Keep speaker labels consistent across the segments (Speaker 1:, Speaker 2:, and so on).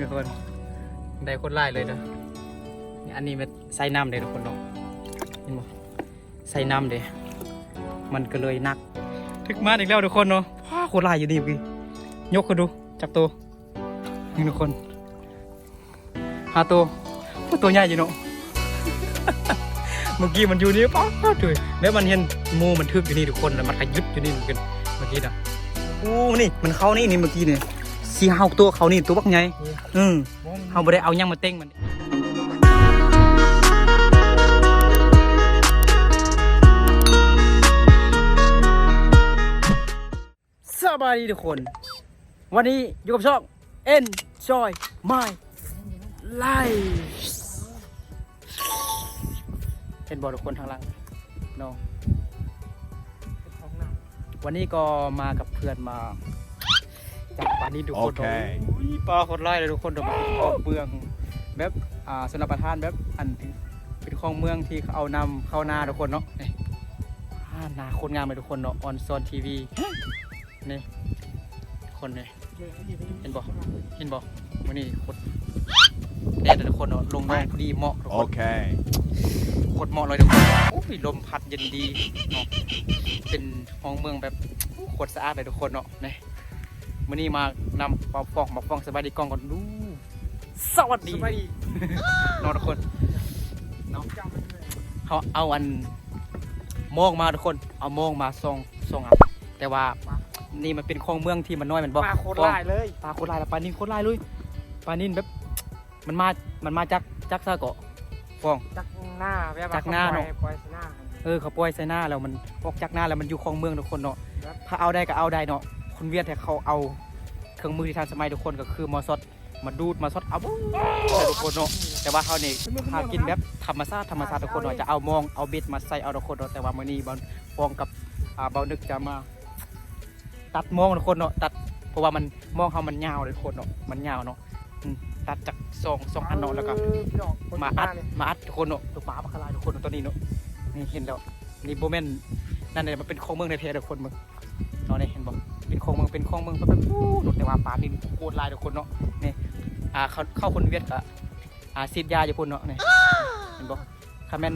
Speaker 1: ทุกคน ได้คนไล่เลยเด้อนี่อันนี้มันใส่น้ำเด้ทุกคนเนาะเห็นบ่ใส่น้ำเด้มันก็เลยหนักถึกมาอีกแล้วทุกคนเนาะว้าคนไล่อยู่นี่เมื่อกี้ยกขึ้นดูจับตัวนี่ทุกคนหาตัวตัวใหญ่อยู่เนาะเมื่อกี้มันอยู่นี่ป๊าดเลยแล้วมันเห็นมูมันทึกอยู่นี่ทุกคนแล้วมันขยุดอยู่นี่เหมือนกันเมื่อกี้นะโอ้นี่มันเข้านี่นี่เมื่อกี้เนี่ย สี่ห้าตัวเขานี่ตัวบักใหญ่อืมเขาไม่ได้เอาหยังมาเต้งมันสบายดีทุกคน วันนี้อยู่กับช่อง Enjoy My Life เป็นบอทุกคนทางหลังเนาะวันนี้ก็มากับเพื่อนมา จากปานี้ทุกคน
Speaker 2: โอเค
Speaker 1: อุ้ยปลาคนไล่เลยทุกคนเดี๋ยวมาออกเมืองแบบอ่าสนบประทานแบบอันเป็นของเมืองที่เขาเอานำเข้านาทุกคนเนาะนี่อ่านาคนงามเลยทุกคนเนาะออนซอนทีวีนี่คนนี่เห็นบอกเห็นบอกวันนี้คนแดดเลยทุกคนเนาะลงน้องพอดีเหมาะทุกคน
Speaker 2: Okay.
Speaker 1: โคตรเหมาะเลยทุกคนโอ้ยลมพัดเย็นดีเนาะเป็นห้องเมืองแบบโคตรสะอาดเลยทุกคนเนาะนี่ มื่อนี้มานำมาฟองมาฟองสบายดีกล้องก่อนดูสวัสดี
Speaker 3: สบายดี
Speaker 1: เนาะทุกคนเนาะเขาเอาอันโมองมาทุกคน เอาโมองมาส่องส่องอะแต่ว่านี่มันเป็นคลองเมืองที่มันน้อยแมันบอก
Speaker 3: มาโคตรหลายเลย
Speaker 1: ปลาโคตรลายแล้วปลานินโคตรลายเลยปลานินแบบมันมา มันมาจากจากซาเกาะฟอง
Speaker 3: จักหน้าแบบว่
Speaker 1: จักหน้าเนอะ
Speaker 3: ปล่อยหน้า
Speaker 1: เออเขาปล่อยใส่หน้าแล้วมันออกจากหน้าแล้วมันอยู่คลองเมืองทุกคนเนาะ
Speaker 3: ครับ
Speaker 1: ถ้าเอาได้ก็เอาได้เนาะ คนเวียดแต่เขาเอาเครื่องมือที่ทันสมัยทุกคนก็คือมอสดมาดูดมาซดเอาบุ้งใส่ทุกคนเนาะแต่ว่าเขานี่หากินแบบธรรมชาติธรรมชาติทุกคนเนาะจะเอามองเอาเบ็ดมาใส่เอาทุกคนเนาะแต่ว่ามื้อนี้บอลฟองกับอ่าเบานึกจะมา ตัดมองทุกคนเนาะตัดเพราะว่ามันมองเขามันยาวเลยทุกคนเนาะมันยาวเนาะอืมตัดจากสองสองอันเนาะแล้วก็
Speaker 3: เออพี่น้องคน
Speaker 1: มา
Speaker 3: บ้
Speaker 1: อัด
Speaker 3: นเนี่ย
Speaker 1: มาอัดทุกคนเนาะตัวปลาปลาคลายทุกคนเนาะตัวนี้เนาะนี่เห็นแล้วนี่โบแมนนั่นเลยมันเป็นของเมืองในเททุกคนมึง ของเมืองเป็นของเมืองแบบอู้หนุแต่ว่าปลานี่โคตรลายทุกคนเนาะนี่อ่าเข้าเข้าคนเวียดกะอ่าซีดยาอยู่คนเนาะนี่เห็นบอกคาแมน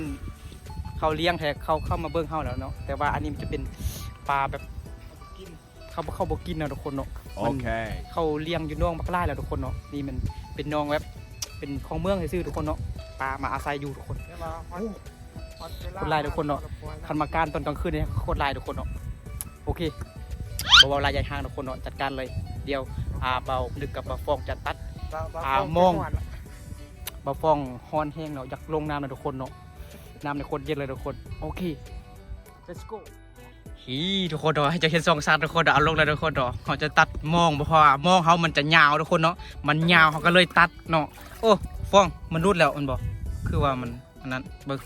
Speaker 1: เขาเลี้ยงแท้เขาเข้ามาเบิ้งเข้าแล้วเนาะแต่ว่าอันนี้มันจะเป็นปลาแบบเขาบ่เข้าบกินเนาะทุกคนเนาะ
Speaker 2: Okay.
Speaker 1: เขาเลี้ยงอยู่น้องบักไล่แล้วทุกคนเนาะนี่มันเป็นน้องแบบเป็นของเมืองซื่อๆทุกคนเนาะปลามาอาศัยอยู่ทุกคน
Speaker 3: เรียกว่าฮอตฮอตเว
Speaker 1: คนหลายทุกคนเนอะคันมาการตอนกลางคืนเนี่ยโคตรลายทุกคนเนาะโอเค เบาๆลายใหญ่ห้างทุกคนเนาะจัดการเลย เดียวอ่าเบาดึกกับเบาฟองจะตัด
Speaker 3: เบเบ
Speaker 1: อ่า
Speaker 3: เบ
Speaker 1: มอง เบาฟองฮอนแห้งเนาะอยากลงน้ำเลยทุกคนเนาะน้ำในโคตรเย็นเลยทุกคน โอเค let's go ฮีทุกคนเนาะให้จะเห็นสองสัตว์ทุกคนเนาะเอาลงเลยทุกคนเนาะเขาจะตัดมองบ่พอมองเขามันจะยาวทุกคนเนาะมันยาวเขาก็เลยตัดเนาะโอ้ฟองมันรุดแล้วมันบอกคือว่ามันอันนั้นเบิก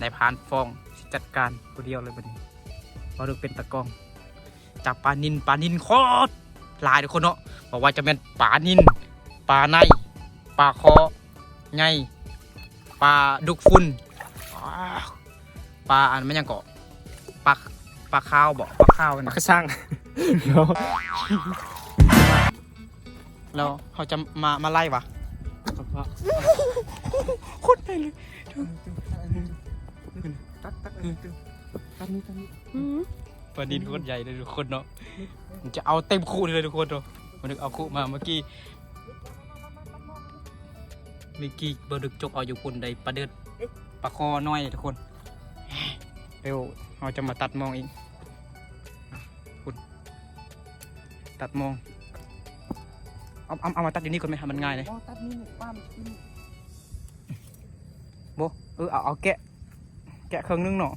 Speaker 1: ได้พานฟองสิจัดการตัวเดียวเลยบัดนี้เราดูเป็นตะกร้อง จับปลานินปลานินโคตรหลายทุกคนเนาะบอกว่าจะเป็นปลานินปลาในปลาคอไงปลาดุกฟุนอ้าวปลาอันไม่ยังเกาะปลาปลาข้าวบอกปลาข้าวนะ
Speaker 3: ก็สร้าง
Speaker 1: แล้วเขาจะมามาไล่วะโคตรใหญ่เลย
Speaker 3: ตัดตัดเออตัดนี้ตัดนี้
Speaker 1: ปลาดินโคตรใหญ่เลยทุกคนเนาะมันจะเอาเต็มคู่เลยทุกคนเนาะมันดึกเอาคู่มาเมื่อกี้เมื่อกี้เบอร์ดึกจกเอาอยู่คนใดปลาเดิดปลาคอน้อยทุกคนเร็วเราจะมาตัดมองอีกอะคุณตัดมองเอาเอาเอามาตัดอยู่นี่ก่อนไหมครับมันง่ายเลย
Speaker 3: อ๋อตัดนี้เนี่ยป้ามันกิน
Speaker 1: โบเออเอาเอาแกะแกะเครื่องนึงเนาะ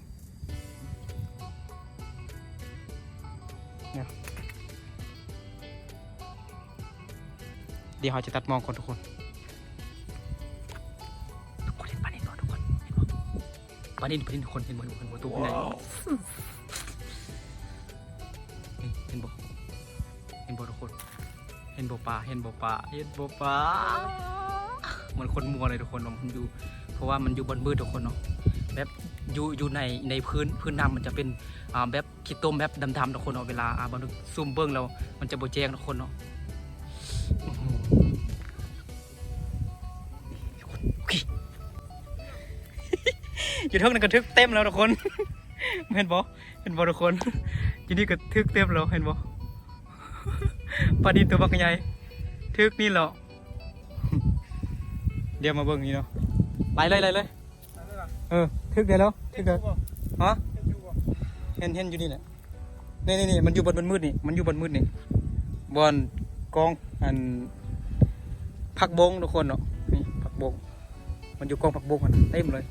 Speaker 1: ดี๋ยวเราจะตัดมองคนทุกคนทุกคนเห็นปลานินบ่ทุกคนเห็นบ่ปลานินปลานินทุกคนเห็นบ่ทุกคนบ่ตัวเป็นไงนี่เห็นบ่เห็นบ่ทุกคน เห็นบ่ปลาเห็นบ่ปลาเห็นบ่ปลาเหมือนคนมัวเลยทุกคนเนาะมันอยู่ เพราะว่ามันอยู่บนมืดทุกคนเนาะแบบอยู่อยู่ในในพื้นพื้นน้ำมันจะเป็นอ่าแบบขี้ต้มแบบดำๆทุกคนเนาะเวลาอ่าบันทึกซูมเบิ้งแล้วมันจะโบแจ้งทุกคนเนาะ อยู่เท่านั้นก็ทึกเต็มแล้วทุกคน เห็นบ่เห็นบ่ทุกคนอยู่นี่ก็ทึกเต็มแล้วเห็นบ่ปลาดินตัวบักใหญ่ทึกนี่เหรอเดี๋ยวมาเบิ่งนี่เนาะไล่เลยไล่เลยเออทึกเดี๋ยวแล้วทึกเดี๋ยวฮะเห็นเห็นอยู่นี่แหละนี่นี่นี่มันอยู่บนบนมืดนี่มันอยู่บนมืดนี่บนกองอันผักบงทุกคนเนาะนี่ผักบงมันอยู่กองผักบงมันเต็มเลย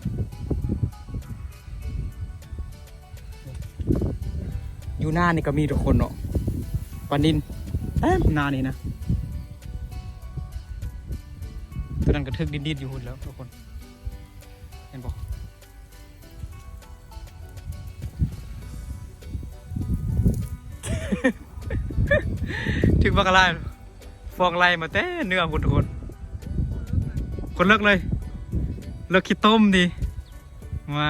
Speaker 1: อยู่หน้านี่ก็มีทุกคนเนาะปลานินเอ้มหน้านี่นะตัวนั้นกระทึกดินๆอยู่หุ่นแล้วทุกคน เห็นบอกถึงบักอะไรฟองไรมาแต่เนื้อหุ่นทุกคน คนเลิกเลย เลิกขี้ต้มดีมา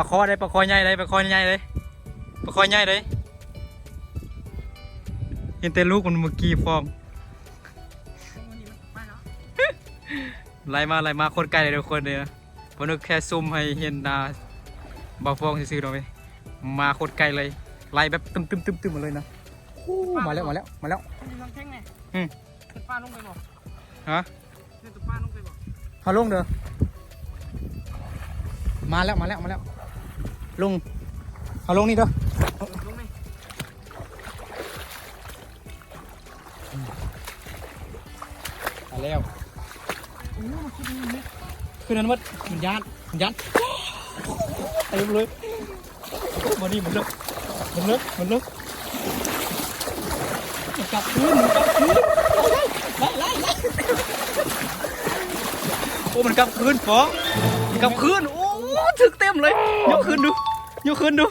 Speaker 1: ลาคอได้ปลาคอใหญ่เลยปลาคอใหญ่เลยปลาคอใหญ่เลยเห็นแต่ลูกมันเมื่อกี้ฟองไล่มาไล่มาโคนไกลเลยทุกคนเลยนะผมนึกแค่ซุ่มให้เห็นหนาบาฟองซื่อๆหน่อยมาโคนไกลเลยไล่แบบตึมตึมตึมตึมมาเลยนะโอ้มาแล้วมาแล้วมาแล้ว
Speaker 3: มีทางแท่งไง
Speaker 1: อืม
Speaker 3: เห็นป้าลงไปบ่
Speaker 1: ฮะ
Speaker 3: เห็นตัวป้าลงไปบ่
Speaker 1: เอาลงเด้อมาแล้วมาแล้วมาแล้ว ลง เอาลงนี่เด้อ
Speaker 3: ลงไหมา
Speaker 1: แล้ว
Speaker 3: คื
Speaker 1: อนั้นว่ามันยานมันยานเต็มเลยมานี่มันเลิกมันเลิกมันเลิกมันกลับคืนมันกลับคืนไล่ไล่ไล่โอ้มันกลับคืนฟองมันกลับคืนโอ้ถึกเต็มเลยยกคืนดู ยกคืนดู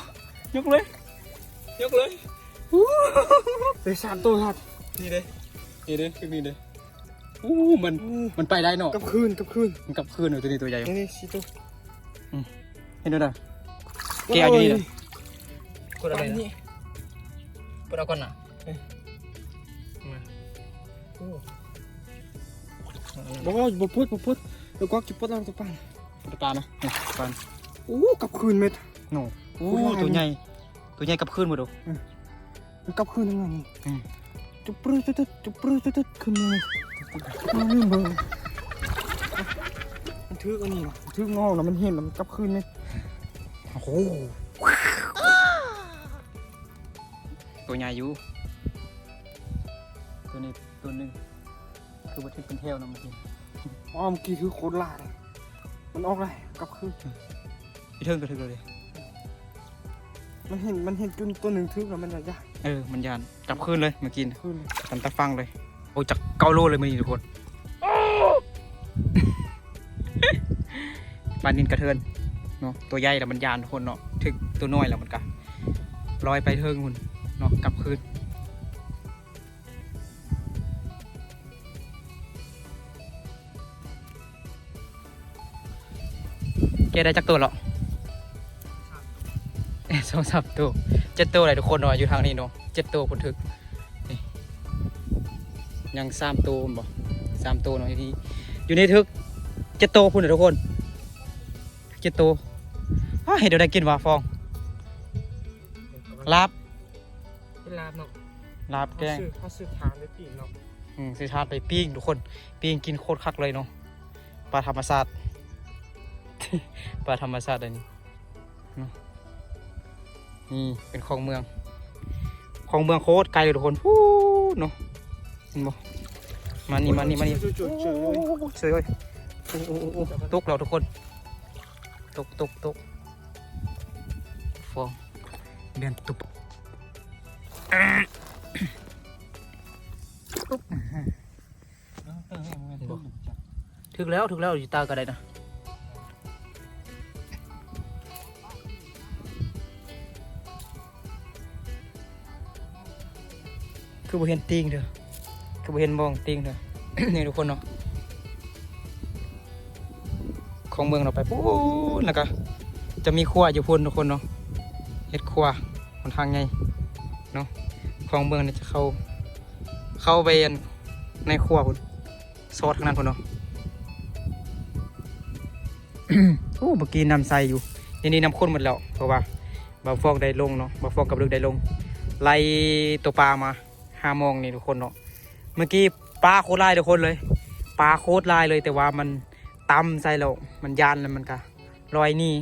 Speaker 1: ยกเลย ยกเลยอู้
Speaker 3: เดี๋ยวสามตัวครับ
Speaker 1: นี่เลยนี่เลยถึกนี่เลยอู้มันมันไปได้เนาะ
Speaker 3: กับคืนกับคืน
Speaker 1: มันกลับคืนเนาะตัวนี้ตัวใหญ่
Speaker 3: นี่นี่สี่ตัว
Speaker 1: เห็นด้วยนะแกะอยู่นี่นะกด
Speaker 3: อะ
Speaker 1: อะไรไร
Speaker 3: นี่
Speaker 1: นะกดเอาก่อนนะ
Speaker 3: บอกว่าบ่พูดบ่พูดแล้วก็จิบปดเราตัวป้า
Speaker 1: กดปลานะนี่ปลา
Speaker 3: โอ้กับคืนเม็ด
Speaker 1: โน่โอ้
Speaker 3: โอ้ย
Speaker 1: ตัวใหญ่ตัวใหญ่กลับคืนหมดดู
Speaker 3: มันกับคืนยังไงนี่
Speaker 1: อืม
Speaker 3: จุบปรื้ดจุบจุบปรื้ดจุบคืนเลยมันนี่เบิ่งมันถืออันนี้เนาะมันถืองอแล้วมันเห็นแล้วมันกับคืนเม็ด
Speaker 1: โอ้โหตัวใหญ่อยู่ตัวนี้ตัวหนึ่งคือวัตถุเป็นเทลนะเมื่อกี้
Speaker 3: อ๋อเมื่อกี้คือโคตรลาดเลยมันออกเลยกับคืน
Speaker 1: พี่เทิงกระทึกเลย
Speaker 3: มันเห็นมันเห็นจุนตัวหนึ่งถือแล้วมันจะยาก
Speaker 1: เออมันยานกลับคืนเลยเมื่อกี้
Speaker 3: คืน
Speaker 1: ตันตะฟังเลย โอ้ยจากเกาโลเลยมื่อนี้ทุกคนปลานินกระเทินเนาะตัวใหญ่แล้วมันยานทุกคนเนาะถึงตัวน้อยแล้วมันก็ลอยไปเทิงหุ่นเนาะกลับคืนเกได้จักตัวเหรอเอ้ย สองสามตัวเจ็ดตัวเลยทุกคนเนาะอยู่ทางนี้เนาะเจ็ดตัวผลถึกนี่ยังสามตัวบ่สามตัวเนาะอยู่ที่อยู่ในทึกเจ็ดตัวพุ่นเด้อทุกคนเจ็ดตัวอ้าวเห็นเดี๋ยวได้กินว่าฟองลาบ
Speaker 3: เป็นลาบเนาะ
Speaker 1: ลาบแกง
Speaker 3: เขาซื้อเขาซื้อทานได้ปีเนาะ
Speaker 1: อืมซื้อทานไปปิ้งทุกคนปิ้งกินโคตรคักเลยเนาะปลาธรรมชาติปลาธรรมชาติอันนี้เนาะ นี่เป็นของเมืองของเมืองโคตรไกลเลยทุกคนฟู้เนาะเห็นบ่มานี่มานี่มานี่
Speaker 3: จุดจุดจุด
Speaker 1: โอ้โหสวยเลยโอ้โหโอ้โหโอ้โหตกแล้วทุกคนตกตกตกฟองเดือนตุบตุ๊บถึกแล้วถึกแล้วอยู่ตากระไดนะ คือบ่เห็นติงเด้อคือบ่เห็นมองติงเด้อ นี่ทุกคนเนาะของเมืองเราไปปุ๊บแล้วก็จะมีครัวอยู่พุ่นทุกคนเนาะเฮ็ดครัวค่อนข้างใหญ่เนาะของเมืองเนี่ยจะเข้า เข้าไปอันในครัวคุณซอสทั้งนั้นคุณเนาะโอ้เมื่อกี้นำใสอยู่นี่นี่น้ำข้นหมดแล้วเพราะว่าบาฟองได้ลงเนาะบาฟองกับลึกได้ลง ไล่ตัวปลามา ห้าโมงนี่ทุกคนเนาะเมื่อกี้ปลาโคตรลายทุกคนเลยปลาโคตรลายเลย แต่ว่ามันตำใส่แล้วมันยานแล้วมันก็ลอยนี่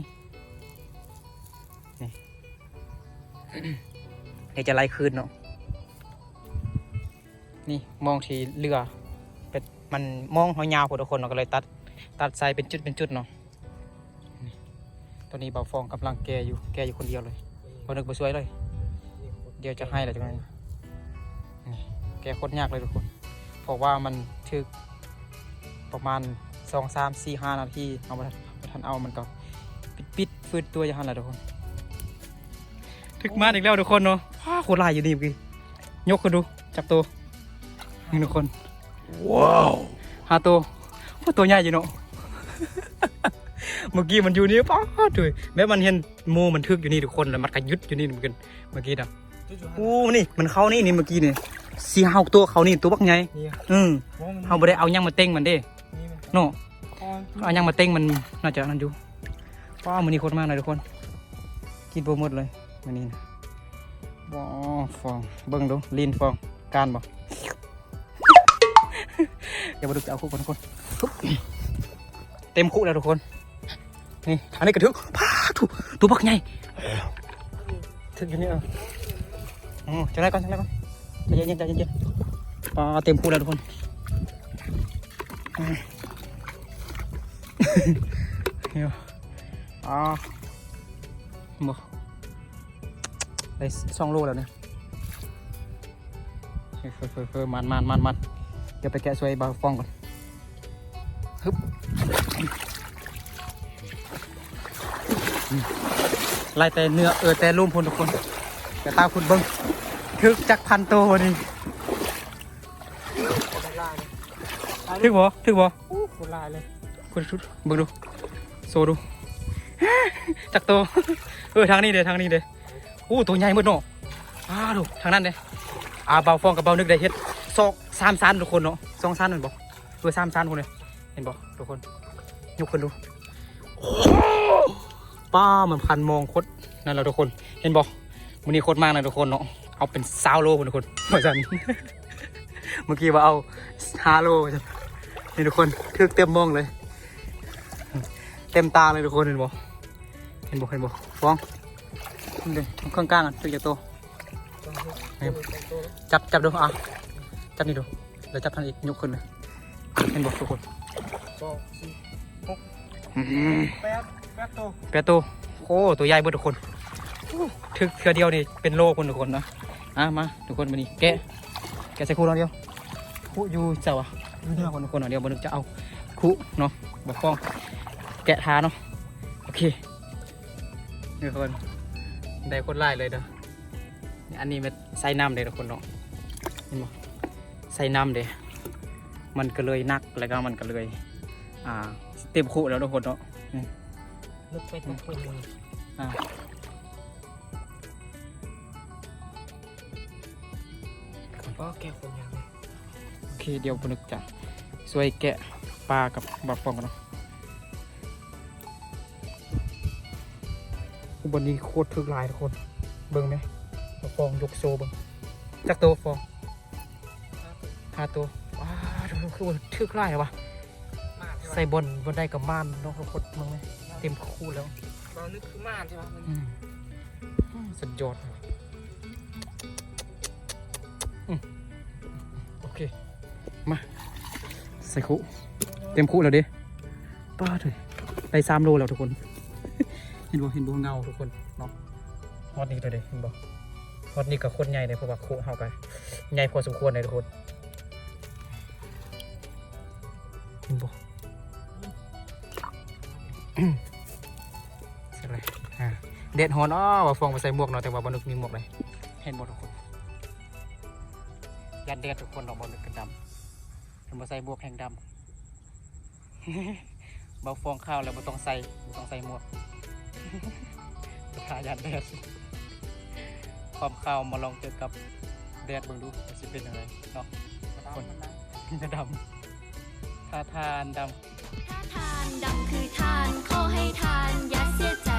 Speaker 1: นี่เดี๋ยวจะไล่คืนเนาะนี่มองที่เรือเป็นมันมองหอยยาวพอทุกคนเนาะก็เลยตัดตัดใส่เป็นจุดเป็นจุดเนาะตอนนี้เบาฟองกำลังแกอยู่แกอยู่คนเดียวเลยบนึกบ่สวยเลย เดี๋ยวจะให้อะไรจังไง กโคตรยากเลยทุกคน เพราะว่ามันถึกประมาณสองสามสี่ห้านาทีเอามาทันเอามันก็ปิดปิดฟืดตัวอย่างนั้นแหละทุกคน ถึกมากอีกแล้วทุกคนเนาะว้าโคตรลายอยู่นี่เมื่อกี้ยกขึ้นดู จับตัวนี่ทุกคน ว้าวหาตัวโอ้ตัวใหญ่อยู่เนาะเมื่อกี้มันอยู่นี่ป้าดเลยแม้มันเห็นโมมันทึกอยู่นี่ทุกคนแล้วมันก็ยึดอยู่นี่เหมือนกันเมื่อกี้นะโอ้นี่มันเข้านี่นี่เมื่อกี้นี่ สี่ห้าตัวเขานี่ตัวบักใหญ่
Speaker 3: นี่
Speaker 1: อืม
Speaker 3: มองมัน
Speaker 1: เขาไม่ได้เอายังมาเต้งมันเด้
Speaker 3: นี่มัน
Speaker 1: โน่
Speaker 3: คอน
Speaker 1: เอายังมาเต้งมันน่าจะนั่นอยู่ว้าวมันนี่โคตรมากเลยทุกคน กินโปรหมดเลยมันนี่นะว้าวฟองเบิ้งดูลีนฟองการบอกเดี๋ยวมาดูจะเอาคู่กันทุกคนปุ๊บเต็มคู่แล้วทุกคนนี่อันนี้กระถึกพาถูตัวบักใหญ่ถึกอยู่นี่เอออือจะได้ก่อนจะได้ก่อน ใจเย็นๆใจเย็นๆปลาเต็มคู่แล้วทุกคนเดี๋ยอ่าบ่ได้สองโลแล้วเนี่ยเฮ้ยเฮ้ยเฮ้ยเฮ้ยมันมันมันมันเดี๋ยวไปแกะสวยบาฟองก่อนฮึบไล่แต่เนื้อเออแต่ลุ่มพนทุกคนแต่ตาคุณเบิ้ง ทึกจักพันตัววันนี้
Speaker 3: คนลายเลย
Speaker 1: ทึกบ่ทึกบ่
Speaker 3: อู้คนลายเลย
Speaker 1: คุณชุดเบิ่งดู โซดู จักตัวเออทางนี้เด้ทางนี้เด้โอ้ตัวใหญ่หมดเนาะอ้าดูทางนั้นเด้อ่าเบาฟองกับเบานึกได้เฮ็ดสองสามซันทุกคนเนาะสองซันนั่นบ่เออสามซันคนเลยเห็นบ่ทุกคนยกขึ้นดูโอ้ป้ามันพันมองโคตรนั่นแหละทุกคน เห็นบ่มื้อนี้โคตรมากนะทุกคนเนาะ เอาเป็นซาวโลพุ่นทุกคนว่าซั่นเมื่อกี้ว่าเอาฮาโลว่าซั่นนี่ทุกคนทึกเต็มมองเลย เต็มตาเลยทุกคนเห็นบ่เห็นบ่เห็นบ่ฟ้องนี่เลยเครื่องกลางอะตึกจากตัวจับจับดูอะจับนี่ดูเดี๋ยวจับทางอีกยกขึ้นเลยเห็นบ่ทุกคน
Speaker 3: สองสี่
Speaker 1: อืม
Speaker 3: แปดแปดตัว
Speaker 1: แปดตัวโอ้ตัวใหญ่เบิดทุกคนถึกเทือเดียวนี่เป็นโลคนทุกคนนะ อะมาทุกคนมานี่แกะแกะใส่คู่เราเดียวคู่อยู่เจ้าอะอยู่หน้าคนทุกคนอะเดี๋ยวบนึกจะเอาคู่เนาะบอกฟ้องแกะทาเนาะโอเคนี่ทุกคนได้คนไล่เลยเด้อนี่อันนี้มันใส่น้ำเลยทุกคนเนาะเห็นบ่ใส่น้ำเด้มันก็เลยนักแล้วก็มันก็เลยอ่าเต็มคู่แล้วทุกคนเนาะ
Speaker 3: นึกไปถึงคนเลย
Speaker 1: อ่า
Speaker 3: ก็แก่คนยาวเลย
Speaker 1: โอเคเดี๋ยวบนึกจะช่วยแกะปลากับบักฟองกันเนาะอุบลนี้โคตรทึกหลายทุกคน เบิ่งไหมบักฟองยกโซเบิ่งจักตัวฟองห้าตัวว้าวดูคือมันทึกหลายเลยวะ
Speaker 3: มากใช่ไหม
Speaker 1: ใส่บนบนได้กับม่านเนาะโคตรมึงไหมเต็มคู่แล้ว
Speaker 3: เรานึกคือม่านใช่ไหมมัน
Speaker 1: อืมอืมสุดยอด ส่คู่เต็มคู่แล้วดิป้าเลยได้สามโลแล้วทุกคน เห็นบ่เห็นบ่เงาทุกคนเนาะฮอดนี่ตัวเด้เห็นบ่ฮอดนี่กับคนใหญ่เลยเพราะว่าคู่เฮากันใหญ่พอสมควรเลยทุกคนเห็นบ่อืมเสร็จเลยอ่าเด็ดฮอนอ้อว่าฟองไปใส่หมวกเนาะแต่ว่าบอนึกมีหมวกเลย เห็นหมดทุกคนยันเด็ดทุกคนดอกบอนึกกันดำเป็น มาใส่หมวกแห่งดำเบาฟองข้าวแล้วบ่ต้องใส่บ่ต้องใส่หมวกทายันแดดความข้าวมาลองเจอกับแดดเบิ่งดูว่าสิเป็นยังไงเนาะ
Speaker 3: คนมันนะ
Speaker 1: นี่จะดำทาทานด
Speaker 2: ถ้าทานดำคือทานขอให้ทานอย่าเสียใจ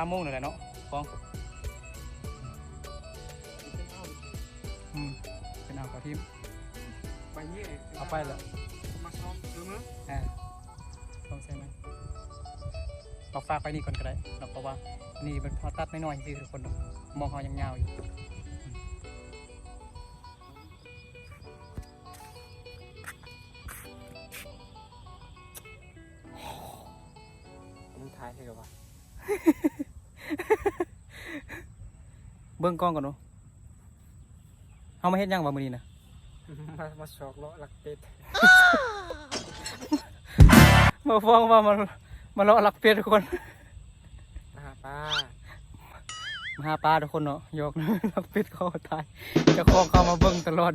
Speaker 2: า
Speaker 1: มโมงเลยแหละเนาะฟองอืมเป็นเอากระทิม
Speaker 3: ไปนี่
Speaker 1: เอาไปแล้ว
Speaker 3: มาซ้อมดูมั้ย
Speaker 1: อ่าลองใส่ไหมเอาฝากไปนี่ก่อนก็ได้เราเพราะว่านี่มันพอตัดน้อยๆจริงๆทุกคนเนาะมองเขายังยาวอยู่
Speaker 3: บิ้
Speaker 1: งกล้องก่อนเนาะเอามาเฮ็ดหยังบ่มื้อนี้นะ
Speaker 3: มามาชอกเลาะหลักเป็ด
Speaker 1: มาฟ้องว่ามันมาเลาะหลักเป็ดทุกคน
Speaker 3: นะฮะป้า
Speaker 1: มาหาปลาทุกคนเนาะยกหลักเป็ดเขาตายเจ้าของเขามาเบิ่งตลอด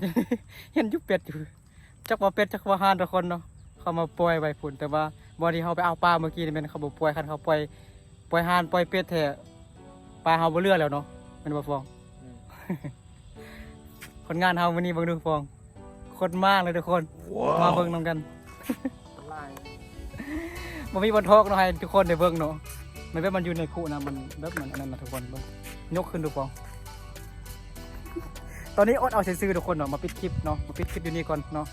Speaker 1: เห็นอยุเป็ดอยู่จักว่าเป็ดจักว่าห่านทุกคนเนาะเขามาปล่อยไว้พุ่นแต่ว่าบ่ที่เขาไปเอาปลาเมื่อกี้นี่แม่นเขาบ่ปล่อยคันเขาปล่อยปล่อยห่านปล่อยเป็ดแท้ปลาเฮาบ่เหลือแล้วเนาะแม่นบ่ฟอง
Speaker 3: อืม
Speaker 1: คนงานเฮาวันนี้เบิ่งดูฟองคนมากเลยทุกคน มาเบิ่งนํกัน
Speaker 3: ลาย
Speaker 1: มันมีบนทอกเนาะให้ทุกคนได้เบิ่งเนาะไม่เป็นมันอยู่ในคู่นะมันแบบมันอันนั้นนะทุกคนเบิ่งยกขึ้นดูฟอง ตอนนี้อดเอาซื่อๆทุกคนเนาะมาปิดคลิปเนาะมาปิดคลิปอยู่นี่ก่อนเนาะ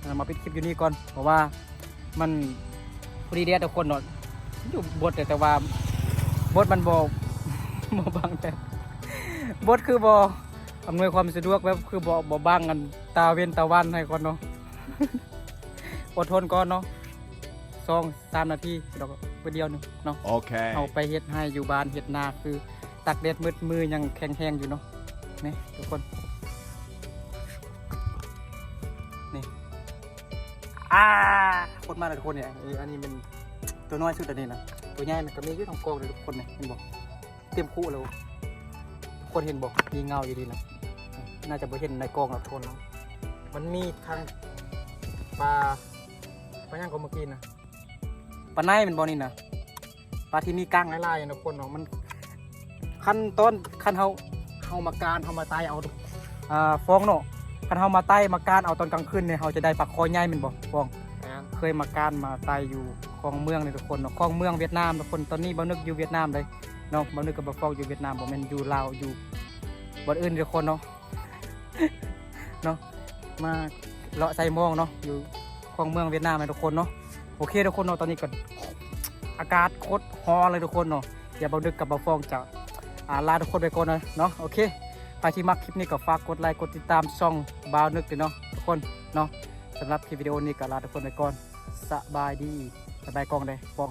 Speaker 1: เออมาปิดคลิปอยู่นี่ก่อนเพราะว่ามันพอดีเดียทุกคนเนาะอยู่บทแต่แต่ว่าบทมันบ่บ่บังแต่ บทคือบ่อำนวยความสะดวกแบบคือบ่บ่บังกันตาเว้นตาวันให้ก่อนเนาะ อดทนก่อนเนาะสองสามนาทีเราก็ไปเดียวหนึงเนาะ
Speaker 4: Okay.
Speaker 1: เอาไปเฮ็ดให้อยู่บ้านเฮ็ดนาคือตักเด็ดมืดมือยังแข็งแรงอยู่เนาะนี่ทุกคนนี่อ่าคนมาเลยทุกคนเนี่ยเอออันนี้เป็นตัวน้อยสุดอันนี้นะตัวใหญ่มันก็มีอยู่ทั้งกองเลยทุกคนเนี่ยเห็นบอกเตรียมคู่แล้วทุก คนเห็นบอกมีเงาอยู่ดีนะน่าจะบ่เห็นในกองหรอกทุกคนเนาะมันมีทางปลาปลาย่างก็เมื่อกี้นะปลาในมันบ่นี่นะปลาที่มีก้างลายๆนะคนเนาะมันขั้นต้นขั้นเฮาเฮามาการเฮามาไต่เอาอ่าฟองเนาะขั้นเฮามาไต่มาการเอาตอนกลางคืนเนี่ยเฮาจะได้ปลาคอใหญ่แมันบ่ฟอง
Speaker 3: งาน
Speaker 1: เคยมาการมาไต่อยู่คลองเมืองเลยทุกคนเนาะคลองเมืองเวียดนามทุกคนตอนนี้บ่นึกอยู่เวียดนามเลย เนาะบ่นึกกับบ่ฟองอยู่เวียดนามบ่แม่นอยู่ลาวอยู่บอนอื่นทุกคนเนาะเนาะมาเลาะใส่มองเนาะอยู่คลองเมืองเวียดนามเลยทุกคนเนาะโอเคทุกคนเนาะตอนนี้ก็อากาศโคตรฮอเลยทุกคนเนาะอย่าเบาดึกกับเบาฟองจะอาลาทุกคนไปก่อนเลยเนาะโอเคใครที่มักคลิปนี้ก็ฝากกดไลค์กดติดตามช่องบาวนึกด้วยเนาะทุกคนเนาะสำหรับคลิปวิดีโอนี้ก็ลาทุกคนไปก่อนสบายดีสบายกองเลยฟอง